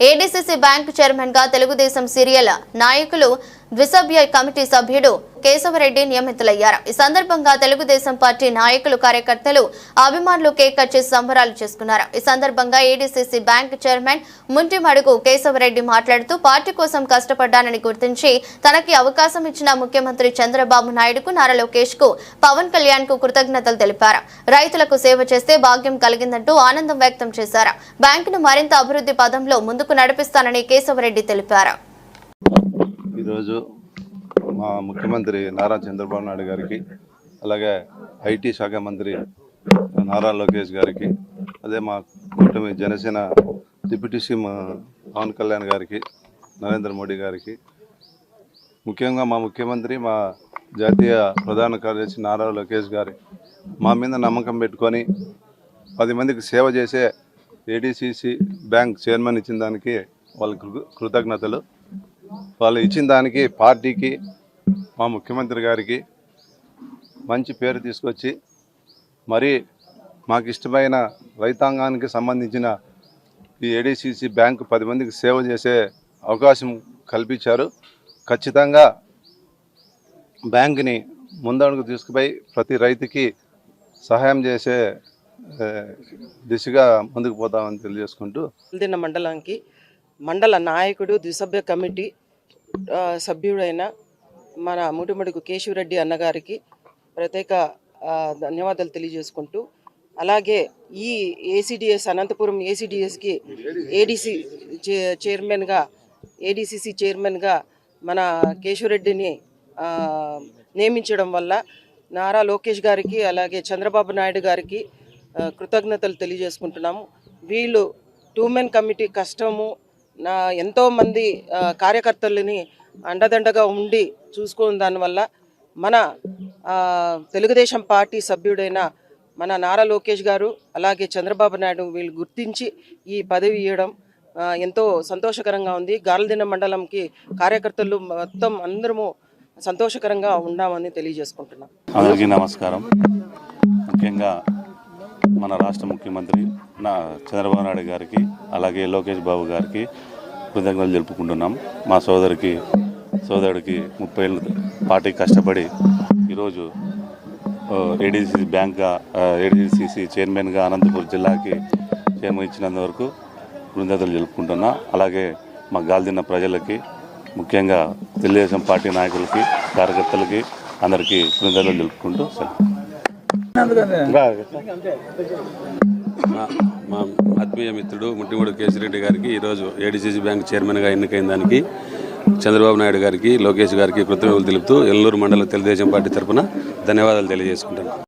ADCC bank చైర్మన్గా Telugu Desam serial నాయకులు ద్విసభ్య committee సభ్యుడు కేశవరెడ్డి నియమితులయ్యారు. ఈ సందర్భంగా తెలుగుదేశం పార్టీ నాయకులు కార్యకర్తలు అభిమానులు కేక్ కట్ చేసి సంబరాలు చేసుకున్నారు. ఈ సందర్భంగా ADCC bank chairman Muntimadugu Keshava Reddy మాట్లాడుతూ పార్టీ కోసం కష్టపడ్డానని గుర్తించి తనకి అవకాశం ఇచ్చిన ముఖ్యమంత్రి చంద్రబాబు నాయుడుకు నారా లోకేష్కు పవన్ కళ్యాణ్కు కృతజ్ఞతలు తెలిపారు. రైతులకు సేవ చేస్తే భాగ్యం కలిగిందంటూ ఆనందం వ్యక్తం చేశారు. బ్యాంకును మరింత అభివృద్ధి పదంలో ముందుకు నడిపిస్తానని కేశవరెడ్డి తెలిపారు. ఈరోజు మా ముఖ్యమంత్రి నారా చంద్రబాబు నాయుడు గారికి అలాగే ఐటీ శాఖ మంత్రి నారా లోకేష్ గారికి అదే మా కూటమి జనసేన డిప్యూటీ సీఎం పవన్ కళ్యాణ్ గారికి నరేంద్ర మోడీ గారికి ముఖ్యంగా మా ముఖ్యమంత్రి మా జాతీయ ప్రధాన కార్యదర్శి నారా లోకేష్ గారి మా మీద నమ్మకం పెట్టుకొని పది మందికి సేవ చేసే ఏడీసీసీ బ్యాంక్ చైర్మన్ ఇచ్చిన దానికి వాళ్ళ కృ- కృతజ్ఞతలు. వాళ్ళు ఇచ్చిన దానికి పార్టీకి మా ముఖ్యమంత్రి గారికి మంచి పేరు తీసుకొచ్చి మరి మాకు ఇష్టమైన రైతాంగానికి సంబంధించిన ఈ ఏడీసీసీ బ్యాంకు పది మందికి సేవ చేసే అవకాశం కల్పించారు. ఖచ్చితంగా బ్యాంకుని ముందడుగు తీసుకుపోయి ప్రతి రైతుకి సహాయం చేసే దిశగా ముందుకు పోతామని తెలియజేసుకుంటూ మండలానికి మండల నాయకుడు ద్విసభ్య కమిటీ సభ్యుడైన మన ముటిమడుగు కేశవరెడ్డి అన్నగారికి ప్రత్యేక ధన్యవాదాలు తెలియజేసుకుంటూ అలాగే ఈ ఏసీడిఎస్ అనంతపురం ఏసీడిఎస్కి ఏడీసీ చైర్మన్గా ఏడీసీసీ చైర్మన్గా మన కేశవరెడ్డిని నియమించడం వల్ల నారా లోకేష్ గారికి అలాగే చంద్రబాబు నాయుడు గారికి కృతజ్ఞతలు తెలియజేసుకుంటున్నాము. వీళ్ళు టూ మెన్ కమిటీ కష్టము నా ఎంతోమంది కార్యకర్తలని అండదండగా ఉండి చూసుకున్న దానివల్ల మన తెలుగుదేశం పార్టీ సభ్యుడైన మన నారా లోకేష్ గారు అలాగే చంద్రబాబు నాయుడు వీళ్ళు గుర్తించి ఈ పదవి ఇవ్వడం ఎంతో సంతోషకరంగా ఉంది. గాలిదిన మండలంకి కార్యకర్తలు మొత్తం అందరము సంతోషకరంగా ఉన్నామని తెలియజేసుకుంటున్నాం. అందరికీ నమస్కారం. ముఖ్యంగా మన రాష్ట్ర ముఖ్యమంత్రి నా చంద్రబాబు నాయుడు గారికి అలాగే లోకేష్ బాబు గారికి కృతజ్ఞతలు తెలుపుకుంటున్నాం మా సోదరికి సోదరుడికి ముప్పై ఏళ్ళు పార్టీ కష్టపడి ఈరోజు ఏడీసీ బ్యాంక్గా ఏడీసీసీ చైర్మన్గా అనంతపురం జిల్లాకి చైర్మన్ ఇచ్చినందువరకు కృతజ్ఞతలు తెలుపుకుంటున్నా. అలాగే మా గాల్దిన్న ప్రజలకి ముఖ్యంగా తెలుగుదేశం పార్టీ నాయకులకి కార్యకర్తలకి అందరికీ కృతజ్ఞతలు తెలుపుకుంటూ సెలవు. మా మా ఆత్మీయ మిత్రుడు ముట్టిమూడు కేసిరెడ్డి గారికి ఈరోజు ఏడీసీసీ బ్యాంక్ చైర్మన్గా ఎన్నికైన దానికి చంద్రబాబు నాయుడు గారికి లోకేష్ గారికి కృతజ్ఞతలు తెలుపుతూ ఎల్లూరు మండల తెలుగుదేశం పార్టీ తరఫున ధన్యవాదాలు తెలియజేసుకుంటాను